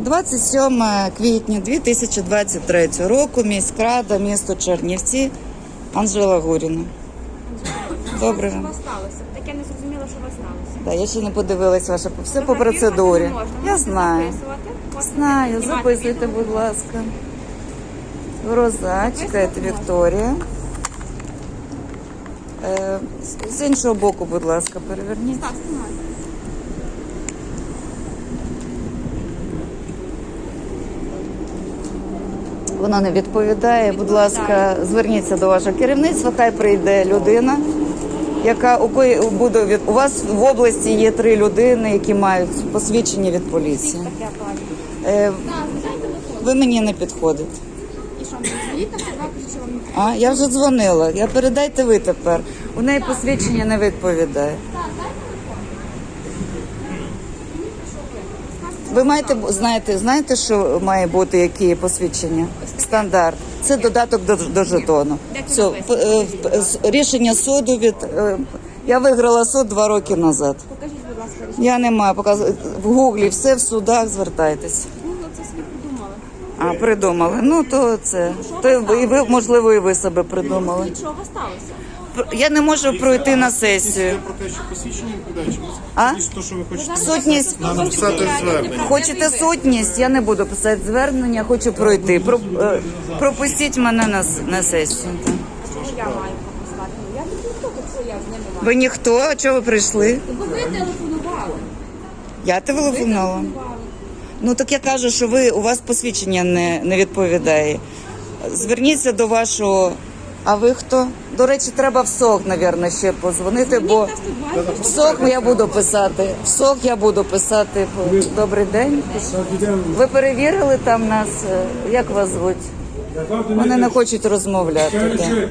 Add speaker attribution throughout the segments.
Speaker 1: 27 квітня 2023 року, міськрада, місто Чернівці, Анжела Гуріна. Добре.
Speaker 2: Що у вас сталося? Таке не зрозуміло, що у вас сталося.
Speaker 1: Да, я ще не подивилась ваше все по процедурі. Я знаю. Знаю, записуйте, будь ласка. Гроза, чекайте, Вікторія. Е, з- з іншого боку, будь ласка, переверніть. Вона не відповідає. Будь ласка, зверніться до вашого керівництва. Хай прийде людина, яка у кої буде від у вас в області є три людини, які мають посвідчення від поліції. Е, ви мені не підходите.
Speaker 2: І що, мені дзвоніть на 102, кажіть, що вам не
Speaker 1: А я вже дзвонила. Я передайте ви тепер. У неї посвідчення не відповідає. Ви маєте знаєте, знаєте, що має бути які посвідчення? Стандарт. Це додаток до, до жетону. Все, е, рішення суду від е, я виграла суд два роки назад.
Speaker 2: Покажіть, будь ласка.
Speaker 1: Я не маю показу в гуглі, все в судах. Звертайтесь.
Speaker 2: Google це собі придумали.
Speaker 1: А придумали. Ну то це то і ви- можливо і ви себе придумали.
Speaker 2: Що сталося?
Speaker 1: Я не можу пройти на сесію.
Speaker 3: Про те, що посвідчення відповідає, чи
Speaker 1: А?
Speaker 3: То, що ви хочете
Speaker 1: Сутність.
Speaker 3: написати звернення?
Speaker 1: Хочете сутність? Я не буду писати звернення, хочу пройти. Про, е, пропустіть мене на, с- на сесію. так.
Speaker 2: Я маю пропускати? Я не ніхто, якщо я з ними маю.
Speaker 1: Ви ніхто? А чого ви прийшли?
Speaker 2: Бо ви телефонували.
Speaker 1: Я телефонувала. Ну так я кажу, що ви у вас посвідчення не, не відповідає. Зверніться до вашого. А ви хто? До речі, треба в СОК, мабуть, ще позвонити, бо в СОК я буду писати. В СОК я буду писати. Добрий день. Ви перевірили там нас? Як вас звуть? Вони не хочуть розмовляти. да.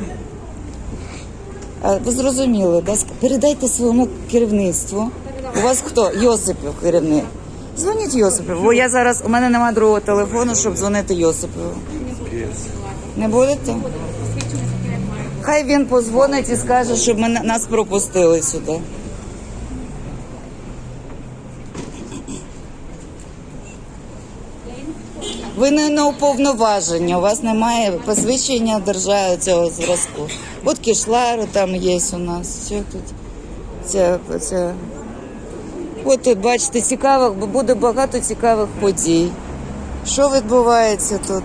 Speaker 1: Ви зрозуміли, да? Передайте своєму керівництву. У вас хто? Йосипів керівник. Дзвоніть Йосипову, бо я зараз у мене немає другого телефону, щоб дзвонити Йосипову. Не будете? Хай він позвонить і скаже, щоб мене нас пропустили сюди. Ви не на уповноваження, у вас немає посвідчення держави цього зразку. От кишлари там є у нас. Що тут? Це, це. От тут, бачите, цікавих, бо буде багато цікавих подій. Що відбувається тут?